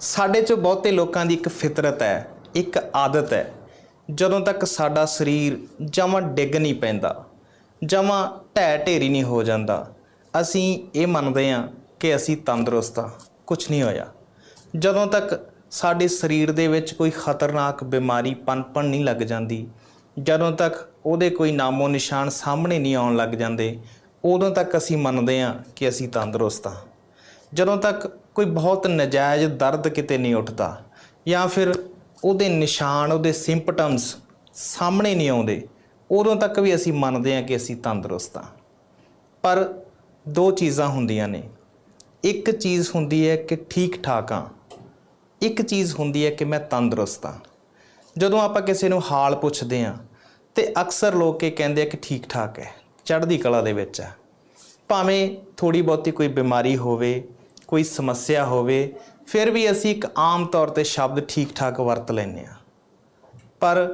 ਸਾਡੇ 'ਚ ਬਹੁਤੇ ਲੋਕਾਂ ਦੀ ਇੱਕ ਫਿਤਰਤ ਹੈ, ਇੱਕ ਆਦਤ ਹੈ। ਜਦੋਂ ਤੱਕ ਸਾਡਾ ਸਰੀਰ ਜਮਾਂ ਡਿੱਗ ਨਹੀਂ ਪੈਂਦਾ, ਜਮਾਂ ਢਹਿ ਢੇਰੀ ਨਹੀਂ ਹੋ ਜਾਂਦਾ, ਅਸੀਂ ਇਹ ਮੰਨਦੇ ਹਾਂ ਕਿ ਅਸੀਂ ਤੰਦਰੁਸਤ ਹਾਂ ਕੁਝ ਨਹੀਂ ਹੋਇਆ। ਜਦੋਂ ਤੱਕ ਸਾਡੇ ਸਰੀਰ ਦੇ ਵਿੱਚ ਕੋਈ ਖਤਰਨਾਕ ਬਿਮਾਰੀ ਪਨਪਣ ਨਹੀਂ ਲੱਗ ਜਾਂਦੀ, ਜਦੋਂ ਤੱਕ ਉਹਦੇ ਕੋਈ ਨਾਮੋ ਨਿਸ਼ਾਨ ਸਾਹਮਣੇ ਨਹੀਂ ਆਉਣ ਲੱਗ ਜਾਂਦੇ, ਉਦੋਂ ਤੱਕ ਅਸੀਂ ਮੰਨਦੇ ਹਾਂ ਕਿ ਅਸੀਂ ਤੰਦਰੁਸਤ ਹਾਂ। ਜਦੋਂ ਤੱਕ ਕੋਈ ਬਹੁਤ ਨਜਾਇਜ਼ ਦਰਦ ਕਿਤੇ ਨਹੀਂ ਉੱਠਦਾ ਜਾਂ ਫਿਰ ਉਹਦੇ ਨਿਸ਼ਾਨ, ਉਹਦੇ ਸਿੰਪਟਮਸ ਸਾਹਮਣੇ ਨਹੀਂ ਆਉਂਦੇ, ਉਦੋਂ ਤੱਕ ਵੀ ਅਸੀਂ ਮੰਨਦੇ ਹਾਂ ਕਿ ਅਸੀਂ ਤੰਦਰੁਸਤ ਹਾਂ। ਪਰ ਦੋ ਚੀਜ਼ਾਂ ਹੁੰਦੀਆਂ ਨੇ। ਇੱਕ ਚੀਜ਼ ਹੁੰਦੀ ਹੈ ਕਿ ਠੀਕ ਠਾਕ ਹਾਂ। ਇੱਕ ਚੀਜ਼ ਹੁੰਦੀ ਹੈ ਕਿ ਮੈਂ ਤੰਦਰੁਸਤ ਹਾਂ। ਜਦੋਂ ਆਪਾਂ ਕਿਸੇ ਨੂੰ ਹਾਲ ਪੁੱਛਦੇ ਹਾਂ, ਤੇ ਅਕਸਰ ਲੋਕ ਇਹ ਕਹਿੰਦੇ ਆ ਕਿ ਠੀਕ ਠਾਕ ਹੈ, ਚੜ੍ਹਦੀ ਕਲਾ ਦੇ ਵਿੱਚ ਹੈ। ਭਾਵੇਂ ਥੋੜੀ ਬਹੁਤੀ ਕੋਈ ਬਿਮਾਰੀ ਹੋਵੇ ਕੋਈ ਸਮੱਸਿਆ ਹੋਵੇ, ਫਿਰ ਵੀ ਅਸੀਂ ਇੱਕ ਆਮ ਤੌਰ ਤੇ ਸ਼ਬਦ ਠੀਕ ਠਾਕ ਵਰਤ ਲੈਂਦੇ ਆ ਪਰ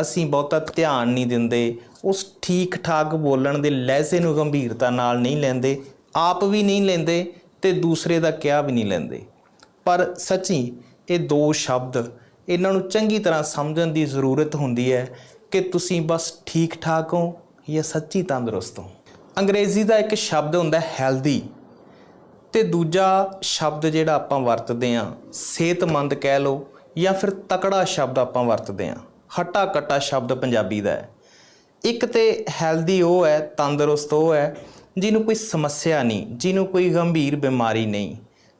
ਅਸੀਂ ਬਹੁਤਾ ਧਿਆਨ ਨਹੀਂ ਦਿੰਦੇ, ਉਸ ਠੀਕ ਠਾਕ ਬੋਲਣ ਦੇ ਲਹਿਜ਼ੇ ਨੂੰ ਗੰਭੀਰਤਾ ਨਾਲ ਨਹੀਂ ਲੈਂਦੇ, ਆਪ ਵੀ ਨਹੀਂ ਲੈਂਦੇ ਤੇ ਦੂਸਰੇ ਦਾ ਕਿਹਾ ਵੀ ਨਹੀਂ ਲੈਂਦੇ। ਪਰ ਸੱਚੀ ਇਹ ਦੋ ਸ਼ਬਦ, ਇਹਨਾਂ ਨੂੰ ਚੰਗੀ ਤਰ੍ਹਾਂ ਸਮਝਣ ਦੀ ਜ਼ਰੂਰਤ ਹੁੰਦੀ ਹੈ ਕਿ ਤੁਸੀਂ ਬਸ ਠੀਕ ਠਾਕ ਹੋ ਜਾਂ ਸੱਚੀ ਤੰਦਰੁਸਤ ਹੋ। ਅੰਗਰੇਜ਼ੀ ਦਾ ਇੱਕ ਸ਼ਬਦ ਹੁੰਦਾ ਹੈਲਦੀ ਤੇ ਦੂਜਾ ਸ਼ਬਦ ਜਿਹੜਾ ਆਪਾਂ ਵਰਤਦੇ ਆਂ ਸਿਹਤਮੰਦ ਕਹਿ ਲਓ ਜਾਂ ਫਿਰ ਤਕੜਾ ਸ਼ਬਦ ਆਪਾਂ ਵਰਤਦੇ ਆਂ ਹੱਟਾ ਕੱਟਾ ਸ਼ਬਦ ਪੰਜਾਬੀ ਦਾ ਹੈ। ਇੱਕ ਤੇ ਹੈਲਦੀ ਉਹ ਹੈ, ਤੰਦਰੁਸਤ ਉਹ ਹੈ, ਜਿਹਨੂੰ ਕੋਈ ਸਮੱਸਿਆ ਨਹੀਂ, ਜਿਹਨੂੰ ਕੋਈ ਗੰਭੀਰ ਬਿਮਾਰੀ ਨਹੀਂ।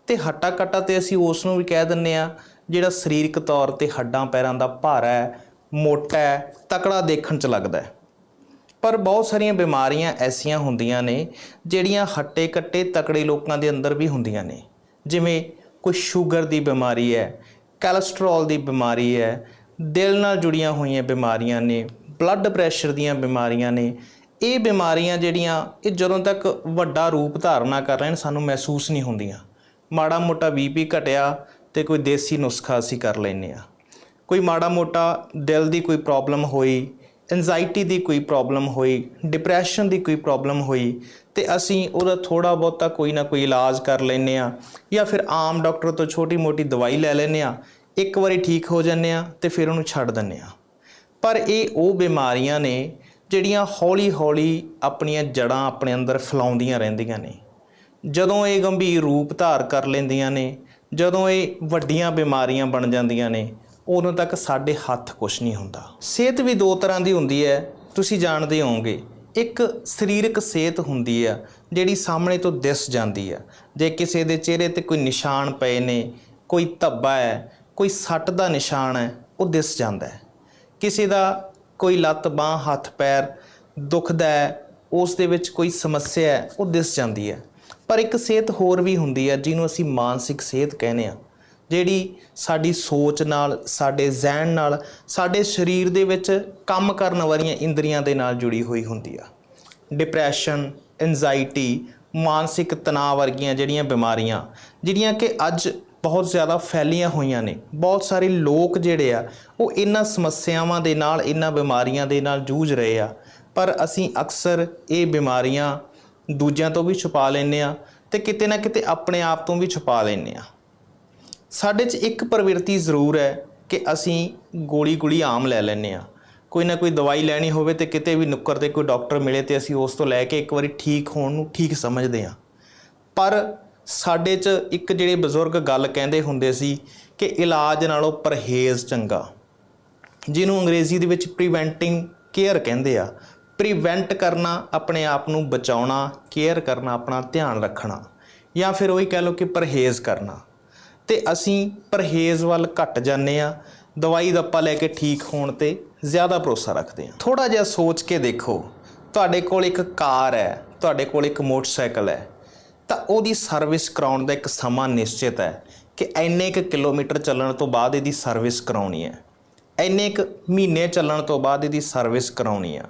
ਤੇ ਹੱਟਾ ਕੱਟਾ ਤੇ ਅਸੀਂ ਉਸ ਨੂੰ ਵੀ ਕਹਿ ਦਿੰਨੇ ਆ ਜਿਹੜਾ ਸਰੀਰਕ ਤੌਰ ਤੇ ਹੱਡਾਂ ਪੈਰਾਂ ਦਾ ਭਾਰਾ ਹੈ, ਮੋਟਾ ਹੈ, ਤਕੜਾ ਦੇਖਣ ਚ ਲੱਗਦਾ ਹੈ। ਪਰ ਬਹੁਤ ਸਾਰੀਆਂ ਬਿਮਾਰੀਆਂ ਐਸੀਆਂ ਹੁੰਦੀਆਂ ਨੇ ਜਿਹੜੀਆਂ ਹੱਟੇ ਕੱਟੇ ਤਕੜੇ ਲੋਕਾਂ ਦੇ ਅੰਦਰ ਵੀ ਹੁੰਦੀਆਂ ਨੇ। ਜਿਵੇਂ ਕੋਈ ਸ਼ੂਗਰ ਦੀ ਬਿਮਾਰੀ ਹੈ ਕੋਲੇਸਟ੍ਰੋਲ ਦੀ ਬਿਮਾਰੀ ਹੈ, ਦਿਲ ਨਾਲ ਜੁੜੀਆਂ ਹੋਈਆਂ ਬਿਮਾਰੀਆਂ ਨੇ ਬਲੱਡ ਪ੍ਰੈਸ਼ਰ ਦੀਆਂ ਬਿਮਾਰੀਆਂ ਨੇ। ਇਹ ਬਿਮਾਰੀਆਂ ਜਿਹੜੀਆਂ ਇਹ ਜਦੋਂ ਤੱਕ ਵੱਡਾ ਰੂਪ ਧਾਰਨਾ ਕਰ ਰਹੇ ਨੇ, ਸਾਨੂੰ ਮਹਿਸੂਸ ਨਹੀਂ ਹੁੰਦੀਆਂ। ਮਾੜਾ ਮੋਟਾ ਬੀਪੀ ਘਟਿਆ ਤੇ ਕੋਈ ਦੇਸੀ ਨੁਸਖਾ ਅਸੀਂ ਕਰ ਲੈਂਦੇ ਆ ਕੋਈ ਮਾੜਾ ਮੋਟਾ ਦਿਲ ਦੀ ਕੋਈ ਪ੍ਰੋਬਲਮ ਹੋਈ ਐਂਜ਼ਾਈਟੀ ਦੀ ਕੋਈ ਪ੍ਰੋਬਲਮ ਹੋਈ ਡਿਪਰੈਸ਼ਨ ਦੀ ਕੋਈ ਪ੍ਰੋਬਲਮ ਹੋਈ, ਤੇ ਅਸੀਂ ਉਹਦਾ ਥੋੜਾ ਬਹੁਤਾ ਕੋਈ ਨਾ ਕੋਈ ਇਲਾਜ ਕਰ ਲੈਨੇ ਆ ਜਾਂ ਫਿਰ ਆਮ ਡਾਕਟਰ ਤੋਂ ਛੋਟੀ-ਮੋਟੀ ਦਵਾਈ ਲੈ ਲੈਨੇ ਆ ਇੱਕ ਵਾਰੀ ਠੀਕ ਹੋ ਜੰਨੇ ਆ ਤੇ ਫਿਰ ਉਹਨੂੰ ਛੱਡ ਦਿੰਨੇ ਆ ਪਰ ਇਹ ਉਹ ਬਿਮਾਰੀਆਂ ਨੇ ਜਿਹੜੀਆਂ ਹੌਲੀ-ਹੌਲੀ ਆਪਣੀਆਂ ਜੜਾਂ ਆਪਣੇ ਅੰਦਰ ਫੈਲਾਉਂਦੀਆਂ ਰਹਿੰਦੀਆਂ ਨੇ। ਜਦੋਂ ਇਹ ਗੰਭੀਰ ਰੂਪ ਧਾਰ ਕਰ ਲੈਂਦੀਆਂ ਨੇ, ਜਦੋਂ ਇਹ ਵੱਡੀਆਂ ਬਿਮਾਰੀਆਂ ਬਣ ਜਾਂਦੀਆਂ ਨੇ ਉਦੋਂ ਤੱਕ ਸਾਡੇ ਹੱਥ ਕੁਝ ਨਹੀਂ ਹੁੰਦਾ। ਸਿਹਤ ਵੀ ਦੋ ਤਰ੍ਹਾਂ ਦੀ ਹੁੰਦੀ ਹੈ। ਤੁਸੀਂ ਜਾਣਦੇ ਹੋਵੋਗੇ, ਇੱਕ ਸਰੀਰਕ ਸਿਹਤ ਹੁੰਦੀ ਆ, ਜਿਹੜੀ ਸਾਹਮਣੇ ਤੋਂ ਦਿਸ ਜਾਂਦੀ ਆ। ਜੇ ਕਿਸੇ ਦੇ ਚਿਹਰੇ ਤੇ ਕੋਈ ਨਿਸ਼ਾਨ ਪਏ ਨੇ, ਕੋਈ ਧੱਬਾ ਹੈ, ਕੋਈ ਸੱਟ ਦਾ ਨਿਸ਼ਾਨ ਹੈ, ਉਹ ਦਿਸ ਜਾਂਦਾ ਹੈ। ਕਿਸੇ ਦਾ ਕੋਈ ਲੱਤ, ਬਾਹ, ਹੱਥ, ਪੈਰ ਦੁਖਦਾ ਹੈ, ਉਸ ਦੇ ਵਿੱਚ ਕੋਈ ਸਮੱਸਿਆ ਹੈ, ਉਹ ਦਿਸ ਜਾਂਦੀ ਹੈ। ਪਰ ਇੱਕ ਸਿਹਤ ਹੋਰ ਵੀ ਹੁੰਦੀ ਹੈ, ਜਿਹਨੂੰ ਅਸੀਂ ਮਾਨਸਿਕ ਸਿਹਤ ਕਹਿੰਦੇ ਆ ਜਿਹੜੀ ਸਾਡੀ ਸੋਚ ਨਾਲ, ਸਾਡੇ ਜ਼ਿਹਨ ਨਾਲ, ਸਾਡੇ ਸਰੀਰ ਦੇ ਵਿੱਚ ਕੰਮ ਕਰਨ ਵਾਲੀਆਂ ਇੰਦਰੀਆਂ ਦੇ ਨਾਲ ਜੁੜੀ ਹੋਈ ਹੁੰਦੀ ਆ। ਡਿਪਰੈਸ਼ਨ ਐਂਜ਼ਾਈਟੀ ਮਾਨਸਿਕ ਤਣਾਅ ਵਰਗੀਆਂ ਜਿਹੜੀਆਂ ਬਿਮਾਰੀਆਂ, ਜਿਹੜੀਆਂ ਕਿ ਅੱਜ ਬਹੁਤ ਜ਼ਿਆਦਾ ਫੈਲੀਆਂ ਹੋਈਆਂ ਨੇ। ਬਹੁਤ ਸਾਰੇ ਲੋਕ ਜਿਹੜੇ ਆ, ਉਹ ਇਹਨਾਂ ਸਮੱਸਿਆਵਾਂ ਦੇ ਨਾਲ, ਇਹਨਾਂ ਬਿਮਾਰੀਆਂ ਦੇ ਨਾਲ ਜੂਝ ਰਹੇ ਆ। ਪਰ ਅਸੀਂ ਅਕਸਰ ਇਹ ਬਿਮਾਰੀਆਂ ਦੂਜਿਆਂ ਤੋਂ ਵੀ ਛੁਪਾ ਲੈਂਦੇ ਆ ਤੇ ਕਿਤੇ ਨਾ ਕਿਤੇ ਆਪਣੇ ਆਪ ਤੋਂ ਵੀ ਛੁਪਾ ਲੈਂਦੇ ਆ। ਸਾਡੇ 'ਚ ਇੱਕ ਪ੍ਰਵਿਰਤੀ ਜ਼ਰੂਰ ਹੈ ਕਿ ਅਸੀਂ ਗੋਲੀ ਗੋਲੀ ਆਮ ਲੈ ਲੈਂਦੇ ਆ ਕੋਈ ਨਾ ਕੋਈ ਦਵਾਈ ਲੈਣੀ ਹੋਵੇ ਤੇ ਕਿਤੇ ਵੀ ਨੁੱਕਰ ਤੇ ਕੋਈ ਡਾਕਟਰ ਮਿਲੇ ਤੇ ਅਸੀਂ ਉਸ ਤੋਂ ਲੈ ਕੇ ਇੱਕ ਵਾਰੀ ਠੀਕ ਹੋਣ ਨੂੰ ਠੀਕ ਸਮਝਦੇ ਆ ਪਰ ਸਾਡੇ 'ਚ ਇੱਕ ਜਿਹੜੇ ਬਜ਼ੁਰਗ ਗੱਲ ਕਹਿੰਦੇ ਹੁੰਦੇ ਸੀ ਕਿ ਇਲਾਜ ਨਾਲੋਂ ਪਰਹੇਜ਼ ਚੰਗਾ। ਜਿਹਨੂੰ ਅੰਗਰੇਜ਼ੀ ਦੇ ਵਿੱਚ ਪ੍ਰੀਵੈਂਟਿੰਗ ਕੇਅਰ ਕਹਿੰਦੇ ਆ। ਪ੍ਰੀਵੈਂਟ ਕਰਨਾ ਆਪਣੇ ਆਪ ਨੂੰ ਬਚਾਉਣਾ ਕੇਅਰ ਕਰਨਾ, ਆਪਣਾ ਧਿਆਨ ਰੱਖਣਾ। ਜਾਂ ਫਿਰ ਉਹੀ ਕਹਿ ਲਓ ਕਿ ਪਰਹੇਜ਼ ਕਰਨਾ। ਤੇ ਅਸੀਂ ਪਰਹੇਜ਼ ਵੱਲ ਘਟ ਜਾਂਦੇ ਆ ਦਵਾਈ ਦੱਪਾ ਲੈ ਕੇ ਠੀਕ ਹੋਣ ਤੇ ਜ਼ਿਆਦਾ ਭਰੋਸਾ ਰੱਖਦੇ ਆ ਥੋੜਾ ਜਿਹਾ ਸੋਚ ਕੇ ਦੇਖੋ, ਤੁਹਾਡੇ ਕੋਲ ਇੱਕ ਕਾਰ ਹੈ, ਤੁਹਾਡੇ ਕੋਲ ਇੱਕ ਮੋਟਰਸਾਈਕਲ ਹੈ, ਤਾਂ ਉਹਦੀ ਸਰਵਿਸ ਕਰਾਉਣ ਦਾ ਇੱਕ ਸਮਾਂ ਨਿਸ਼ਚਿਤ ਹੈ ਕਿ ਇੰਨੇ ਕੁ ਕਿਲੋਮੀਟਰ ਚੱਲਣ ਤੋਂ ਬਾਅਦ ਇਹਦੀ ਸਰਵਿਸ ਕਰਾਉਣੀ ਹੈ। ਇੰਨੇ ਕੁ ਮਹੀਨੇ ਚੱਲਣ ਤੋਂ ਬਾਅਦ ਇਹਦੀ ਸਰਵਿਸ ਕਰਾਉਣੀ ਆ।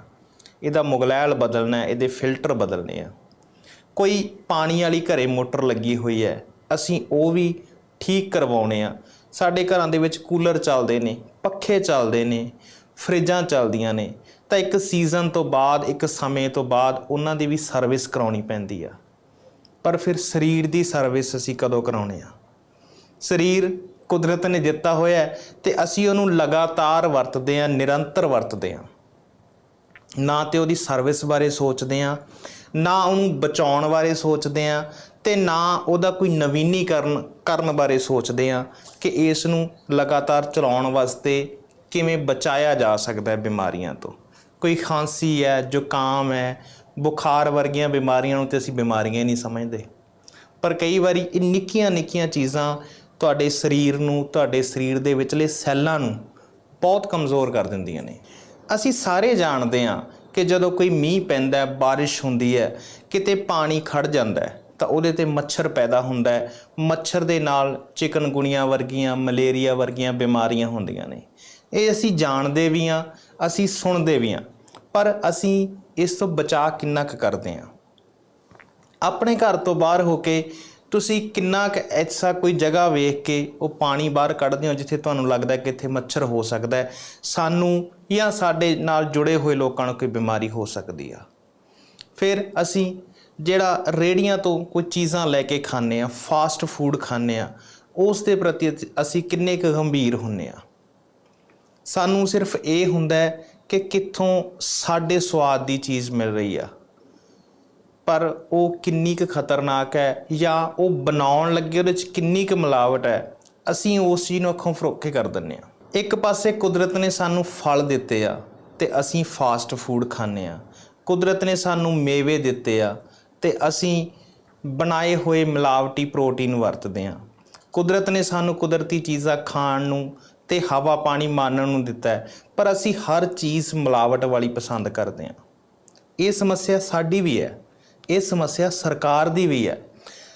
ਇਹਦਾ ਮੁਗਲੈਲ ਬਦਲਣਾ ਹੈ, ਇਹਦੇ ਫਿਲਟਰ ਬਦਲਨੇ ਆ। ਕੋਈ ਪਾਣੀ ਵਾਲੀ ਘਰੇ ਮੋਟਰ ਲੱਗੀ ਹੋਈ ਹੈ, ਅਸੀਂ ਉਹ ਵੀ ਠੀਕ ਕਰਵਾਉਣੇ ਆ। ਸਾਡੇ ਘਰਾਂ ਦੇ ਵਿੱਚ ਕੂਲਰ ਚੱਲਦੇ ਨੇ, ਪੱਖੇ ਚੱਲਦੇ ਨੇ, ਫਰਿੱਜਾਂ ਚੱਲਦੀਆਂ ਨੇ। ਤਾਂ ਇੱਕ ਸੀਜ਼ਨ ਤੋਂ ਬਾਅਦ, ਇੱਕ ਸਮੇਂ ਤੋਂ ਬਾਅਦ ਉਹਨਾਂ ਦੀ ਵੀ ਸਰਵਿਸ ਕਰਾਉਣੀ ਪੈਂਦੀ ਆ। ਪਰ ਫਿਰ ਸਰੀਰ ਦੀ ਸਰਵਿਸ ਅਸੀਂ ਕਦੋਂ ਕਰਾਉਣੇ ਆ? ਸਰੀਰ ਕੁਦਰਤ ਨੇ ਦਿੱਤਾ ਹੋਇਆ ਹੈ ਤੇ ਅਸੀਂ ਉਹਨੂੰ ਲਗਾਤਾਰ ਵਰਤਦੇ ਹਾਂ, ਨਿਰੰਤਰ ਵਰਤਦੇ ਹਾਂ। ਨਾ ਤੇ ਉਹਦੀ ਸਰਵਿਸ ਬਾਰੇ ਸੋਚਦੇ ਆ ਨਾ ਉਹਨੂੰ ਬਚਾਉਣ ਬਾਰੇ ਸੋਚਦੇ ਆ ਤੇ ਨਾ ਉਹਦਾ ਕੋਈ ਨਵੀਨੀਕਰਨ ਕਰਨ ਬਾਰੇ ਸੋਚਦੇ ਆ ਕਿ ਇਸ ਨੂੰ ਲਗਾਤਾਰ ਚਲਾਉਣ ਵਾਸਤੇ ਕਿਵੇਂ ਬਚਾਇਆ ਜਾ ਸਕਦਾ ਹੈ ਬਿਮਾਰੀਆਂ ਤੋਂ। ਕੋਈ ਖਾਂਸੀ ਹੈ ਜ਼ੁਕਾਮ ਹੈ, ਬੁਖਾਰ ਵਰਗੀਆਂ ਬਿਮਾਰੀਆਂ ਨੂੰ ਤੇ ਅਸੀਂ ਬਿਮਾਰੀਆਂ ਹੀ ਨਹੀਂ ਸਮਝਦੇ। ਪਰ ਕਈ ਵਾਰੀ ਇਹ ਨਿੱਕੀਆਂ ਨਿੱਕੀਆਂ ਚੀਜ਼ਾਂ ਤੁਹਾਡੇ ਸਰੀਰ ਨੂੰ, ਤੁਹਾਡੇ ਸਰੀਰ ਦੇ ਵਿਚਲੇ ਸੈੱਲਾਂ ਨੂੰ ਬਹੁਤ ਕਮਜ਼ੋਰ ਕਰ ਦਿੰਦੀਆਂ ਨੇ। ਅਸੀਂ ਸਾਰੇ ਜਾਣਦੇ ਹਾਂ ਕਿ ਜਦੋਂ ਕੋਈ ਮੀਂਹ ਪੈਂਦਾ ਹੈ, ਬਾਰਿਸ਼ ਹੁੰਦੀ ਹੈ, ਕਿਤੇ ਪਾਣੀ ਖੜ ਜਾਂਦਾ ਹੈ ਤਾਂ ਉਹਦੇ ਤੇ ਮੱਛਰ ਪੈਦਾ ਹੁੰਦਾ ਹੈ। ਮੱਛਰ ਦੇ ਨਾਲ ਚਿਕਨਗੁਣੀਆਂ ਵਰਗੀਆਂ, ਮਲੇਰੀਆ ਵਰਗੀਆਂ ਬਿਮਾਰੀਆਂ ਹੁੰਦੀਆਂ ਨੇ। ਇਹ ਅਸੀਂ ਜਾਣਦੇ ਵੀ ਹਾਂ, ਅਸੀਂ ਸੁਣਦੇ ਵੀ ਹਾਂ, ਪਰ ਅਸੀਂ ਇਸ ਤੋਂ ਬਚਾਅ ਕਿੰਨਾ ਕੁ ਕਰਦੇ ਹਾਂ? ਆਪਣੇ ਘਰ ਤੋਂ ਬਾਹਰ ਹੋ ਕੇ ਤੁਸੀਂ ਕਿੰਨਾ ਕੁ ਐਸਾ ਕੋਈ ਜਗ੍ਹਾ ਵੇਖ ਕੇ ਉਹ ਪਾਣੀ ਬਾਹਰ ਕੱਢਦੇ ਹੋ ਜਿੱਥੇ ਤੁਹਾਨੂੰ ਲੱਗਦਾ ਕਿ ਇੱਥੇ ਮੱਛਰ ਹੋ ਸਕਦਾ ਹੈ? ਸਾਨੂੰ ਜਾਂ ਸਾਡੇ ਨਾਲ ਜੁੜੇ ਹੋਏ ਲੋਕਾਂ ਨੂੰ ਕੋਈ ਬਿਮਾਰੀ ਹੋ ਸਕਦੀ ਆ? ਫਿਰ ਅਸੀਂ ਜਿਹੜਾ ਰੇੜੀਆਂ ਤੋਂ ਕੋਈ ਚੀਜ਼ਾਂ ਲੈ ਕੇ ਖਾਂਦੇ ਆ ਫਾਸਟ ਫੂਡ ਖਾਂਦੇ ਆ ਉਸ ਦੇ ਪ੍ਰਤੀ ਅਸੀਂ ਕਿੰਨੇ ਕੁ ਗੰਭੀਰ ਹੁੰਨੇ ਆ ਸਾਨੂੰ ਸਿਰਫ ਇਹ ਹੁੰਦਾ ਹੈ ਕਿ ਕਿੱਥੋਂ ਸਾਡੇ ਸਵਾਦ ਦੀ ਚੀਜ਼ ਮਿਲ ਰਹੀ ਆ। ਪਰ ਉਹ ਕਿੰਨੀ ਕੁ ਖਤਰਨਾਕ ਹੈ ਜਾਂ ਉਹ ਬਣਾਉਣ ਲੱਗੇ ਉਹਦੇ ਵਿੱਚ ਕਿੰਨੀ ਕੁ ਮਿਲਾਵਟ ਹੈ, ਅਸੀਂ ਉਸ ਚੀਜ਼ ਨੂੰ ਅੱਖੋਂ ਫਰੋਕੇ ਕਰ ਦਿੰਨੇ ਆ ਇੱਕ ਪਾਸੇ ਕੁਦਰਤ ਨੇ ਸਾਨੂੰ ਫਲ ਦਿੱਤੇ ਆ ਤੇ ਅਸੀਂ ਫਾਸਟ ਫੂਡ ਖਾਂਦੇ ਆ ਕੁਦਰਤ ਨੇ ਸਾਨੂੰ ਮੇਵੇ ਦਿੱਤੇ ਆ ਤੇ ਅਸੀਂ ਬਣਾਏ ਹੋਏ ਮਿਲਾਵਟੀ ਪ੍ਰੋਟੀਨ ਵਰਤਦੇ ਹਾਂ। ਕੁਦਰਤ ਨੇ ਸਾਨੂੰ ਕੁਦਰਤੀ ਚੀਜ਼ਾਂ ਖਾਣ ਨੂੰ ਤੇ ਹਵਾ ਪਾਣੀ ਮਾਨਣ ਨੂੰ ਦਿੱਤਾ ਹੈ, ਪਰ ਅਸੀਂ ਹਰ ਚੀਜ਼ ਮਿਲਾਵਟ ਵਾਲੀ ਪਸੰਦ ਕਰਦੇ ਹਾਂ। ਇਹ ਸਮੱਸਿਆ ਸਾਡੀ ਵੀ ਹੈ, ਇਹ ਸਮੱਸਿਆ ਸਰਕਾਰ ਦੀ ਵੀ ਹੈ।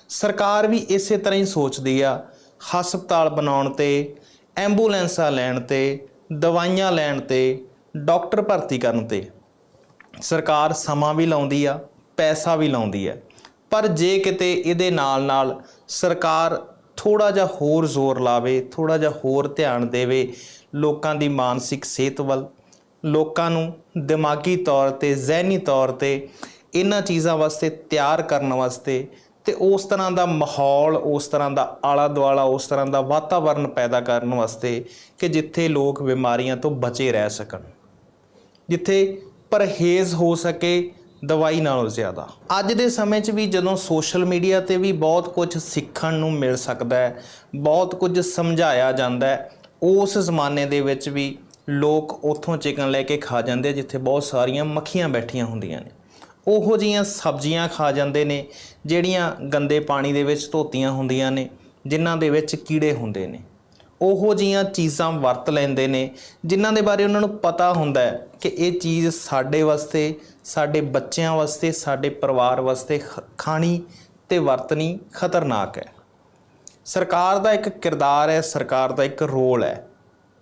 ਸਰਕਾਰ ਵੀ ਇਸੇ ਤਰ੍ਹਾਂ ਹੀ ਸੋਚਦੀ ਆ, ਹਸਪਤਾਲ ਬਣਾਉਣ ਤੇ, ਐਂਬੂਲੈਂਸਾਂ ਲੈਣ ਤੇ, ਦਵਾਈਆਂ ਲੈਣ ਤੇ, ਡਾਕਟਰ ਭਰਤੀ ਕਰਨ ਤੇ। ਸਰਕਾਰ ਸਮਾਂ ਵੀ ਲਾਉਂਦੀ ਆ ਪੈਸਾ ਵੀ ਲਾਉਂਦੀ ਹੈ। ਪਰ ਜੇ ਕਿਤੇ ਇਹਦੇ ਨਾਲ ਨਾਲ ਸਰਕਾਰ ਥੋੜਾ ਜਿਹਾ ਹੋਰ ਜ਼ੋਰ ਲਾਵੇ ਥੋੜਾ ਜਿਹਾ ਹੋਰ ਧਿਆਨ ਦੇਵੇ ਲੋਕਾਂ ਦੀ ਮਾਨਸਿਕ ਸਿਹਤ ਵੱਲ, ਲੋਕਾਂ ਨੂੰ ਦਿਮਾਗੀ ਤੌਰ ਤੇ, ਜ਼ਹਿਨੀ ਤੌਰ ਤੇ ਇਹਨਾਂ ਚੀਜ਼ਾਂ ਵਾਸਤੇ ਤਿਆਰ ਕਰਨ ਵਾਸਤੇ ਤੇ ਉਸ ਤਰ੍ਹਾਂ ਦਾ ਮਾਹੌਲ, ਉਸ ਤਰ੍ਹਾਂ ਦਾ ਆਲਾ ਦੁਆਲਾ ਉਸ ਤਰ੍ਹਾਂ ਦਾ ਵਾਤਾਵਰਣ ਪੈਦਾ ਕਰਨ ਵਾਸਤੇ ਕਿ ਜਿੱਥੇ ਲੋਕ ਬਿਮਾਰੀਆਂ ਤੋਂ ਬਚੇ ਰਹਿ ਸਕਣ। ਜਿੱਥੇ ਪਰਹੇਜ਼ ਹੋ ਸਕੇ ਦਵਾਈ ਨਾਲੋਂ ਜ਼ਿਆਦਾ। ਅੱਜ ਦੇ ਸਮੇਂ 'ਚ ਵੀ ਜਦੋਂ ਸੋਸ਼ਲ ਮੀਡੀਆ ਤੇ ਵੀ ਬਹੁਤ ਕੁਝ ਸਿੱਖਣ ਨੂੰ ਮਿਲ ਸਕਦਾ ਹੈ, ਬਹੁਤ ਕੁਝ ਸਮਝਾਇਆ ਜਾਂਦਾ ਹੈ, ਉਸ ਜ਼ਮਾਨੇ ਦੇ ਵਿੱਚ ਵੀ ਲੋਕ ਉੱਥੋਂ ਚਿਕਨ ਲੈ ਕੇ ਖਾ ਜਾਂਦੇ ਜਿੱਥੇ ਬਹੁਤ ਸਾਰੀਆਂ ਮੱਖੀਆਂ ਬੈਠੀਆਂ ਹੁੰਦੀਆਂ ਨੇ। ਉਹੋ ਜੀਆਂ ਸਬਜ਼ੀਆਂ ਖਾ ਜਾਂਦੇ ਨੇ, ਜਿਹੜੀਆਂ ਗੰਦੇ ਪਾਣੀ ਦੇ ਵਿੱਚ ਧੋਤੀਆਂ ਹੁੰਦੀਆਂ ਨੇ, ਜਿਨ੍ਹਾਂ ਦੇ ਵਿੱਚ ਕੀੜੇ ਹੁੰਦੇ ਨੇ। ਉਹੋ ਜੀਆਂ ਚੀਜ਼ਾਂ ਵਰਤ ਲੈਂਦੇ ਨੇ, ਜਿਨ੍ਹਾਂ ਦੇ ਬਾਰੇ ਉਹਨਾਂ ਨੂੰ ਪਤਾ ਹੁੰਦਾ ਹੈ ਕਿ ਇਹ ਚੀਜ਼ ਸਾਡੇ ਵਾਸਤੇ, ਸਾਡੇ ਬੱਚਿਆਂ ਵਾਸਤੇ, ਸਾਡੇ ਪਰਿਵਾਰ ਵਾਸਤੇ ਖ- ਖਾਣੀ ਤੇ ਵਰਤਣੀ ਖਤਰਨਾਕ ਹੈ। ਸਰਕਾਰ ਦਾ ਇੱਕ ਕਿਰਦਾਰ ਹੈ, ਸਰਕਾਰ ਦਾ ਇੱਕ ਰੋਲ ਹੈ।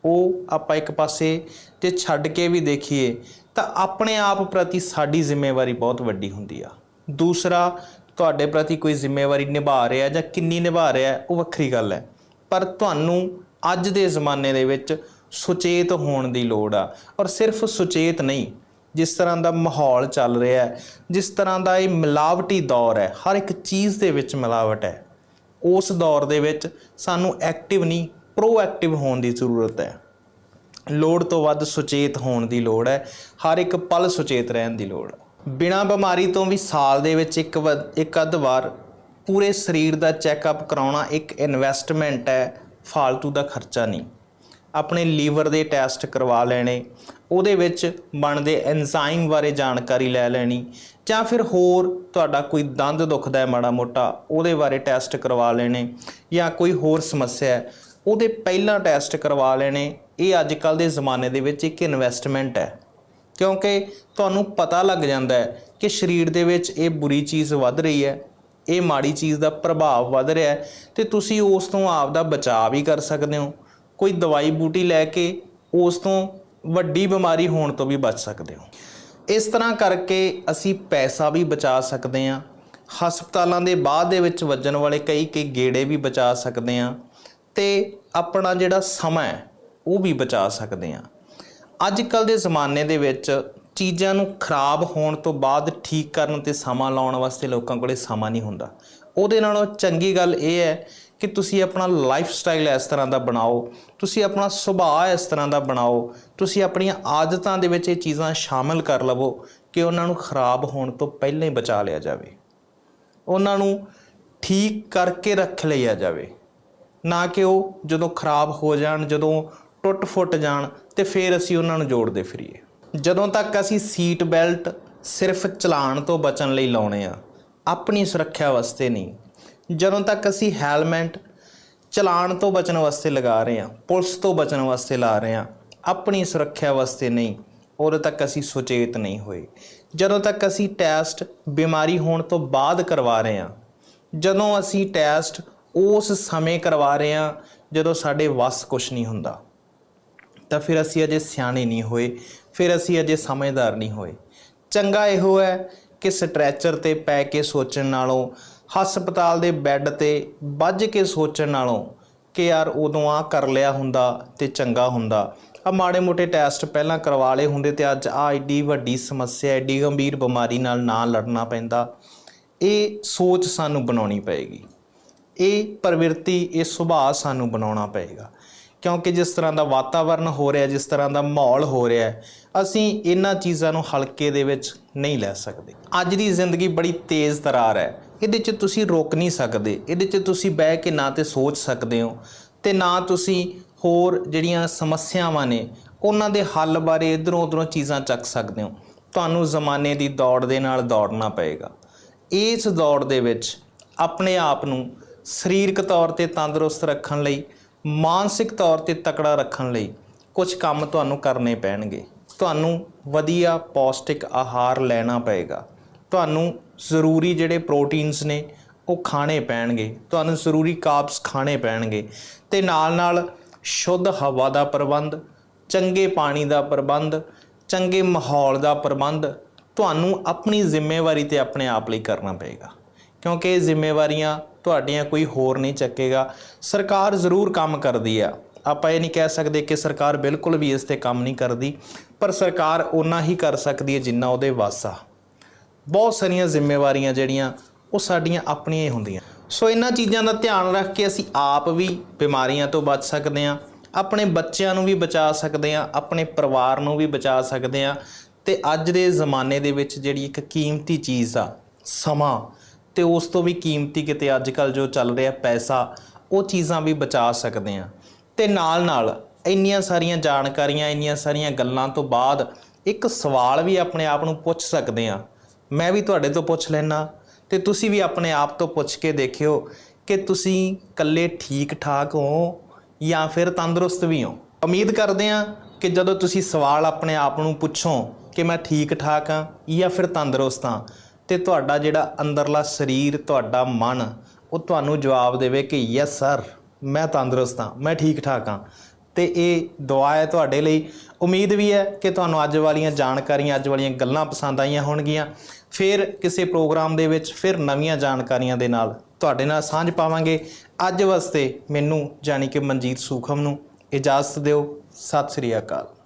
ਉਹ ਆਪਾਂ ਇੱਕ ਪਾਸੇ ਜੇ ਛੱਡ ਕੇ ਵੀ ਦੇਖੀਏ, ਤਾਂ ਆਪਣੇ ਆਪ ਪ੍ਰਤੀ ਸਾਡੀ ਜ਼ਿੰਮੇਵਾਰੀ ਬਹੁਤ ਵੱਡੀ ਹੁੰਦੀ ਆ। ਦੂਸਰਾ, ਤੁਹਾਡੇ ਪ੍ਰਤੀ ਕੋਈ ਜ਼ਿੰਮੇਵਾਰੀ ਨਿਭਾ ਰਿਹਾ ਜਾਂ ਕਿੰਨੀ ਨਿਭਾ ਰਿਹਾ, ਉਹ ਵੱਖਰੀ ਗੱਲ ਹੈ। ਪਰ ਤੁਹਾਨੂੰ ਅੱਜ ਦੇ ਜ਼ਮਾਨੇ ਦੇ ਵਿੱਚ ਸੁਚੇਤ ਹੋਣ ਦੀ ਲੋੜ ਆ। ਔਰ ਸਿਰਫ ਸੁਚੇਤ ਨਹੀਂ, ਜਿਸ ਤਰ੍ਹਾਂ ਦਾ ਮਾਹੌਲ ਚੱਲ ਰਿਹਾ ਹੈ, ਜਿਸ ਤਰ੍ਹਾਂ ਦਾ ਇਹ ਮਿਲਾਵਟੀ ਦੌਰ ਹੈ, ਹਰ ਇੱਕ ਚੀਜ਼ ਦੇ ਵਿੱਚ ਮਿਲਾਵਟ ਹੈ। ਉਸ ਦੌਰ ਦੇ ਵਿੱਚ ਸਾਨੂੰ ਐਕਟਿਵ ਨਹੀਂ ਪ੍ਰੋਐਕਟਿਵ ਹੋਣ ਦੀ ਜ਼ਰੂਰਤ ਹੈ। ਲੋੜ ਤੋਂ ਵੱਧ ਸੁਚੇਤ ਹੋਣ ਦੀ ਲੋੜ ਹੈ, ਹਰ ਇੱਕ ਪਲ ਸੁਚੇਤ ਰਹਿਣ ਦੀ ਲੋੜ ਹੈ। ਬਿਨਾਂ ਬਿਮਾਰੀ ਤੋਂ ਵੀ ਸਾਲ ਦੇ ਵਿੱਚ ਇੱਕ ਵ- ਇੱਕ ਅੱਧ ਵਾਰ ਪੂਰੇ ਸਰੀਰ ਦਾ ਚੈੱਕਅਪ ਕਰਾਉਣਾ ਇੱਕ ਇਨਵੈਸਟਮੈਂਟ ਹੈ ਫालतू ਦਾ ਖਰਚਾ ਨਹੀਂ। ਆਪਣੇ ਲੀਵਰ ਦੇ ਟੈਸਟ ਕਰਵਾ ਲੈਣੇ, ਉਹਦੇ ਵਿੱਚ ਬਣਦੇ ਐਂਜ਼ਾਈਮ ਬਾਰੇ ਜਾਣਕਾਰੀ ਲੈ ਲੈਣੀ, ਜਾਂ ਫਿਰ ਹੋਰ ਤੁਹਾਡਾ ਕੋਈ ਦੰਦ ਦੁਖਦਾ ਹੈ ਮਾੜਾ ਮੋਟਾ, ਉਹਦੇ ਬਾਰੇ ਟੈਸਟ ਕਰਵਾ ਲੈਣੇ, ਜਾਂ ਕੋਈ ਹੋਰ ਸਮੱਸਿਆ ਹੈ, ਉਹਦੇ ਪਹਿਲਾਂ ਟੈਸਟ ਕਰਵਾ ਲੈਣੇ, ਇਹ ਅੱਜ ਕੱਲ ਦੇ ਜ਼ਮਾਨੇ ਦੇ ਵਿੱਚ ਇੱਕ ਇਨਵੈਸਟਮੈਂਟ ਹੈ। ਕਿਉਂਕਿ ਤੁਹਾਨੂੰ ਪਤਾ ਲੱਗ ਜਾਂਦਾ ਹੈ ਕਿ ਸਰੀਰ ਦੇ ਵਿੱਚ ਇਹ ਬੁਰੀ ਚੀਜ਼ ਵੱਧ ਰਹੀ ਹੈ ਇਹ ਮਾੜੀ ਚੀਜ਼ ਦਾ ਪ੍ਰਭਾਵ ਵੱਧ ਰਿਹਾ ਹੈ ਤੇ ਤੁਸੀਂ ਉਸ ਤੋਂ ਆਪ ਦਾ ਬਚਾਅ ਵੀ ਕਰ ਸਕਦੇ ਹੋ। ਕੋਈ ਦਵਾਈ ਬੂਟੀ ਲੈ ਕੇ ਉਸ ਤੋਂ ਵੱਡੀ ਬਿਮਾਰੀ ਹੋਣ ਤੋਂ ਵੀ ਬਚ ਸਕਦੇ ਹੋ। ਇਸ ਤਰ੍ਹਾਂ ਕਰਕੇ ਅਸੀਂ ਪੈਸਾ ਵੀ ਬਚਾ ਸਕਦੇ ਹਾਂ। ਹਸਪਤਾਲਾਂ ਦੇ ਬਾਅਦ ਦੇ ਵਿੱਚ ਵੱਜਣ ਵਾਲੇ ਕਈ ਕਈ ਗੇੜੇ ਵੀ ਬਚਾ ਸਕਦੇ ਹਾਂ ਤੇ ਆਪਣਾ ਜਿਹੜਾ ਸਮਾਂ ਹੈ, ਉਹ ਵੀ ਬਚਾ ਸਕਦੇ ਹਾਂ। ਅੱਜ ਕੱਲ ਦੇ ਜ਼ਮਾਨੇ ਦੇ ਵਿੱਚ ਚੀਜ਼ਾਂ ਨੂੰ ਖਰਾਬ ਹੋਣ ਤੋਂ ਬਾਅਦ ਠੀਕ ਕਰਨ ਤੇ ਸਮਾਂ ਲਾਉਣ ਵਾਸਤੇ ਲੋਕਾਂ ਕੋਲੇ ਸਮਾਂ ਨਹੀਂ ਹੁੰਦਾ। ਉਹਦੇ ਨਾਲੋਂ ਚੰਗੀ ਗੱਲ ਇਹ ਹੈ ਕਿ ਤੁਸੀਂ ਆਪਣਾ ਲਾਈਫ ਸਟਾਈਲ ਇਸ ਤਰ੍ਹਾਂ ਦਾ ਬਣਾਓ, ਤੁਸੀਂ ਆਪਣਾ ਸੁਭਾਅ ਇਸ ਤਰ੍ਹਾਂ ਦਾ ਬਣਾਓ, ਤੁਸੀਂ ਆਪਣੀਆਂ ਆਦਤਾਂ ਦੇ ਵਿੱਚ ਇਹ ਚੀਜ਼ਾਂ ਸ਼ਾਮਲ ਕਰ ਲਵੋ ਕਿ ਉਹਨਾਂ ਨੂੰ ਖਰਾਬ ਹੋਣ ਤੋਂ ਪਹਿਲਾਂ ਹੀ ਬਚਾ ਲਿਆ ਜਾਵੇ। ਉਹਨਾਂ ਨੂੰ ਠੀਕ ਕਰਕੇ ਰੱਖ ਲਿਆ ਜਾਵੇ। ਨਾ ਕਿ ਉਹ ਜਦੋਂ ਖਰਾਬ ਹੋ ਜਾਣ, ਜਦੋਂ ਟੁੱਟ ਫੁੱਟ ਜਾਣ ਤੇ ਫਿਰ ਅਸੀਂ ਉਹਨਾਂ ਨੂੰ ਜੋੜਦੇ ਫਿਰੀਏ। ਜਦੋਂ ਤੱਕ ਅਸੀਂ ਸੀਟ ਬੈਲਟ ਸਿਰਫ ਚਲਾਣ ਤੋਂ ਬਚਣ ਲਈ ਲਾਉਣੇ ਆ, ਆਪਣੀ ਸੁਰੱਖਿਆ ਵਾਸਤੇ ਨਹੀਂ। ਜਦੋਂ ਤੱਕ ਅਸੀਂ ਹੈਲਮਟ ਚਲਾਣ ਤੋਂ ਬਚਣ ਵਾਸਤੇ ਲਗਾ ਰਹੇ ਹਾਂ ਪੁਲਿਸ ਤੋਂ ਬਚਣ ਵਾਸਤੇ ਲਾ ਰਹੇ ਹਾਂ ਆਪਣੀ ਸੁਰੱਖਿਆ ਵਾਸਤੇ ਨਹੀਂ, ਉਦੋਂ ਤੱਕ ਅਸੀਂ ਸੁਚੇਤ ਨਹੀਂ ਹੋਏ। ਜਦੋਂ ਤੱਕ ਅਸੀਂ ਟੈਸਟ ਬਿਮਾਰੀ ਹੋਣ ਤੋਂ ਬਾਅਦ ਕਰਵਾ ਰਹੇ ਹਾਂ ਜਦੋਂ ਅਸੀਂ ਟੈਸਟ ਉਸ ਸਮੇਂ ਕਰਵਾ ਰਹੇ ਹਾਂ ਜਦੋਂ ਸਾਡੇ ਵੱਸ ਕੁਝ ਨਹੀਂ ਹੁੰਦਾ। ਤਾਂ ਫਿਰ ਅਸੀਂ ਅਜੇ ਸਿਆਣੇ ਨਹੀਂ ਹੋਏ, ਫਿਰ ਅਸੀਂ ਅਜੇ ਸਮਝਦਾਰ ਨਹੀਂ ਹੋਏ। ਚੰਗਾ ਇਹੋ ਹੈ ਕਿ ਸਟ੍ਰੈਚਰ ਤੇ ਪੈ ਕੇ ਸੋਚਣ ਨਾਲੋਂ, ਹਸਪਤਾਲ ਦੇ ਬੈੱਡ ਤੇ ਵੱਜ ਕੇ ਸੋਚਣ ਨਾਲੋਂ ਕਿ ਯਾਰ ਉਦੋਂ ਆ ਕਰ ਲਿਆ ਹੁੰਦਾ ਤੇ ਚੰਗਾ ਹੁੰਦਾ। ਆ ਮਾੜੇ ਮੋਟੇ ਟੈਸਟ ਪਹਿਲਾਂ ਕਰਵਾ ਲਏ ਹੁੰਦੇ ਤੇ ਅੱਜ ਆ ਏਡੀ ਵੱਡੀ ਸਮੱਸਿਆ, ਏਡੀ ਗੰਭੀਰ ਬਿਮਾਰੀ ਨਾਲ ਨਾ ਲੜਨਾ ਪੈਂਦਾ। ਇਹ ਸੋਚ ਸਾਨੂੰ ਬਣਾਉਣੀ ਪਏਗੀ। ਇਹ ਪ੍ਰਵਿਰਤੀ, ਇਹ ਸੁਭਾਅ ਸਾਨੂੰ ਬਣਾਉਣਾ ਪਏਗਾ। ਕਿਉਂਕਿ ਜਿਸ ਤਰ੍ਹਾਂ ਦਾ ਵਾਤਾਵਰਣ ਹੋ ਰਿਹਾ, ਜਿਸ ਤਰ੍ਹਾਂ ਦਾ ਮਾਹੌਲ ਹੋ ਰਿਹਾ ਅਸੀਂ ਇਹਨਾਂ ਚੀਜ਼ਾਂ ਨੂੰ ਹਲਕੇ ਦੇ ਵਿੱਚ ਨਹੀਂ ਲੈ ਸਕਦੇ। ਅੱਜ ਦੀ ਜ਼ਿੰਦਗੀ ਬੜੀ ਤੇਜ਼ ਤਰਾਰ ਹੈ। ਇਹਦੇ 'ਚ ਤੁਸੀਂ ਰੋਕ ਨਹੀਂ ਸਕਦੇ। ਇਹਦੇ 'ਚ ਤੁਸੀਂ ਬਹਿ ਕੇ ਨਾ ਤੇ ਸੋਚ ਸਕਦੇ ਹੋ ਤੇ ਨਾ ਤੁਸੀਂ ਹੋਰ ਜਿਹੜੀਆਂ ਸਮੱਸਿਆਵਾਂ ਨੇ, ਉਹਨਾਂ ਦੇ ਹੱਲ ਬਾਰੇ ਇਧਰੋਂ ਉਧਰੋਂ ਚੀਜ਼ਾਂ ਚੱਕ ਸਕਦੇ ਹੋ। ਤੁਹਾਨੂੰ ਜ਼ਮਾਨੇ ਦੀ ਦੌੜ ਦੇ ਨਾਲ ਦੌੜਨਾ ਪਏਗਾ। ਇਸ ਦੌੜ ਦੇ ਵਿੱਚ ਆਪਣੇ ਆਪ ਨੂੰ ਸਰੀਰਕ ਤੌਰ ਤੇ ਤੰਦਰੁਸਤ ਰੱਖਣ ਲਈ ਮਾਨਸਿਕ ਤੌਰ ਤੇ ਤਕੜਾ ਰੱਖਣ ਲਈ ਕੁਝ ਕੰਮ ਤੁਹਾਨੂੰ ਕਰਨੇ ਪੈਣਗੇ। ਤੁਹਾਨੂੰ ਵਧੀਆ ਪੌਸ਼ਟਿਕ ਆਹਾਰ ਲੈਣਾ ਪਏਗਾ। ਤੁਹਾਨੂੰ ਜ਼ਰੂਰੀ ਜਿਹੜੇ ਪ੍ਰੋਟੀਨਸ ਨੇ, ਉਹ ਖਾਣੇ ਪੈਣਗੇ। ਤੁਹਾਨੂੰ ਜ਼ਰੂਰੀ ਕਾਰਬਸ ਖਾਣੇ ਪੈਣਗੇ। ਤੇ ਨਾਲ ਨਾਲ ਸ਼ੁੱਧ ਹਵਾ ਦਾ ਪ੍ਰਬੰਧ, ਚੰਗੇ ਪਾਣੀ ਦਾ ਪ੍ਰਬੰਧ, ਚੰਗੇ ਮਾਹੌਲ ਦਾ ਪ੍ਰਬੰਧ ਤੁਹਾਨੂੰ ਆਪਣੀ ਜ਼ਿੰਮੇਵਾਰੀ ਤੇ ਆਪਣੇ ਆਪ ਲਈ ਕਰਨਾ ਪਏਗਾ। ਕਿਉਂਕਿ ਜ਼ਿੰਮੇਵਾਰੀਆਂ ਤੁਹਾਡੀਆਂ ਕੋਈ ਹੋਰ ਨਹੀਂ ਚੱਕੇਗਾ। ਸਰਕਾਰ ਜ਼ਰੂਰ ਕੰਮ ਕਰਦੀ ਆ। ਆਪਾਂ ਇਹ ਨਹੀਂ ਕਹਿ ਸਕਦੇ ਕਿ ਸਰਕਾਰ ਬਿਲਕੁਲ ਵੀ ਇਸ ਤੇ ਕੰਮ ਨਹੀਂ ਕਰਦੀ, ਪਰ ਸਰਕਾਰ ਓਨਾ ਹੀ ਕਰ ਸਕਦੀ ਹੈ ਜਿੰਨਾ ਉਹਦੇ ਵੱਸ ਆ। ਬਹੁਤ ਸਾਰੀਆਂ ਜ਼ਿੰਮੇਵਾਰੀਆਂ ਜਿਹੜੀਆਂ ਉਹ ਸਾਡੀਆਂ ਆਪਣੀਆਂ ਹੀ ਹੁੰਦੀਆਂ। ਸੋ ਇਹਨਾਂ ਚੀਜ਼ਾਂ ਦਾ ਧਿਆਨ ਰੱਖ ਕੇ ਅਸੀਂ ਆਪ ਵੀ ਬਿਮਾਰੀਆਂ ਤੋਂ ਬਚ ਸਕਦੇ ਹਾਂ, ਆਪਣੇ ਬੱਚਿਆਂ ਨੂੰ ਵੀ ਬਚਾ ਸਕਦੇ ਹਾਂ, ਆਪਣੇ ਪਰਿਵਾਰ ਨੂੰ ਵੀ ਬਚਾ ਸਕਦੇ ਹਾਂ। ਤੇ ਅੱਜ ਦੇ ਜ਼ਮਾਨੇ ਦੇ ਵਿੱਚ ਜਿਹੜੀ ਇੱਕ ਕੀਮਤੀ ਚੀਜ਼ ਆ, ਸਮਾਂ। ਤੇ ਉਸ ਤੋਂ ਵੀ ਕੀਮਤੀ ਕਿਤੇ ਅੱਜ ਕੱਲ ਜੋ ਚੱਲ ਰਿਹਾ ਪੈਸਾ, ਉਹ ਚੀਜ਼ਾਂ ਵੀ ਬਚਾ ਸਕਦੇ ਹਾਂ। ਤੇ ਨਾਲ ਨਾਲ ਇੰਨੀਆਂ ਸਾਰੀਆਂ ਜਾਣਕਾਰੀਆਂ, ਇੰਨੀਆਂ ਸਾਰੀਆਂ ਗੱਲਾਂ ਤੋਂ ਬਾਅਦ ਇੱਕ ਸਵਾਲ ਵੀ ਆਪਣੇ ਆਪ ਨੂੰ ਪੁੱਛ ਸਕਦੇ ਹਾਂ। ਮੈਂ ਵੀ ਤੁਹਾਡੇ ਤੋਂ ਪੁੱਛ ਲੈਣਾ ਤੇ ਤੁਸੀਂ ਵੀ ਆਪਣੇ ਆਪ ਤੋਂ ਪੁੱਛ ਕੇ ਦੇਖਿਓ ਕਿ ਤੁਸੀਂ ਇਕੱਲੇ ਠੀਕ ਠਾਕ ਹੋ ਜਾਂ ਫਿਰ ਤੰਦਰੁਸਤ ਵੀ ਹੋ। ਉਮੀਦ ਕਰਦੇ ਹਾਂ ਕਿ ਜਦੋਂ ਤੁਸੀਂ ਸਵਾਲ ਆਪਣੇ ਆਪ ਨੂੰ ਪੁੱਛੋ ਕਿ ਮੈਂ ਠੀਕ ਠਾਕ ਹਾਂ ਜਾਂ ਫਿਰ ਤੰਦਰੁਸਤ ਹਾਂ ਤੇ ਤੁਹਾਡਾ ਜਿਹੜਾ ਅੰਦਰਲਾ ਸਰੀਰ, ਤੁਹਾਡਾ ਮਨ, ਉਹ ਤੁਹਾਨੂੰ ਜਵਾਬ ਦੇਵੇ ਕਿ ਯੈਸ ਸਰ ਮੈਂ ਤੰਦਰੁਸਤ ਹਾਂ, ਮੈਂ ਠੀਕ ਠਾਕ ਹਾਂ। ਤੇ ਇਹ ਦੁਆ ਹੈ ਤੁਹਾਡੇ ਲਈ। ਉਮੀਦ ਵੀ ਹੈ ਕਿ ਤੁਹਾਨੂੰ ਅੱਜ ਵਾਲੀਆਂ ਜਾਣਕਾਰੀਆਂ, ਅੱਜ ਵਾਲੀਆਂ ਗੱਲਾਂ ਪਸੰਦ ਆਈਆਂ ਹੋਣਗੀਆਂ। ਫਿਰ ਕਿਸੇ ਪ੍ਰੋਗਰਾਮ ਦੇ ਵਿੱਚ ਫਿਰ ਨਵੀਆਂ ਜਾਣਕਾਰੀਆਂ ਦੇ ਨਾਲ ਤੁਹਾਡੇ ਨਾਲ ਸਾਂਝ ਪਾਵਾਂਗੇ। ਅੱਜ ਵਾਸਤੇ ਮੈਨੂੰ ਜਾਨੀ ਕਿ ਮਨਜੀਤ ਸੂਖਮ ਨੂੰ ਇਜਾਜ਼ਤ ਦਿਓ। ਸਤਿ ਸ੍ਰੀ ਅਕਾਲ।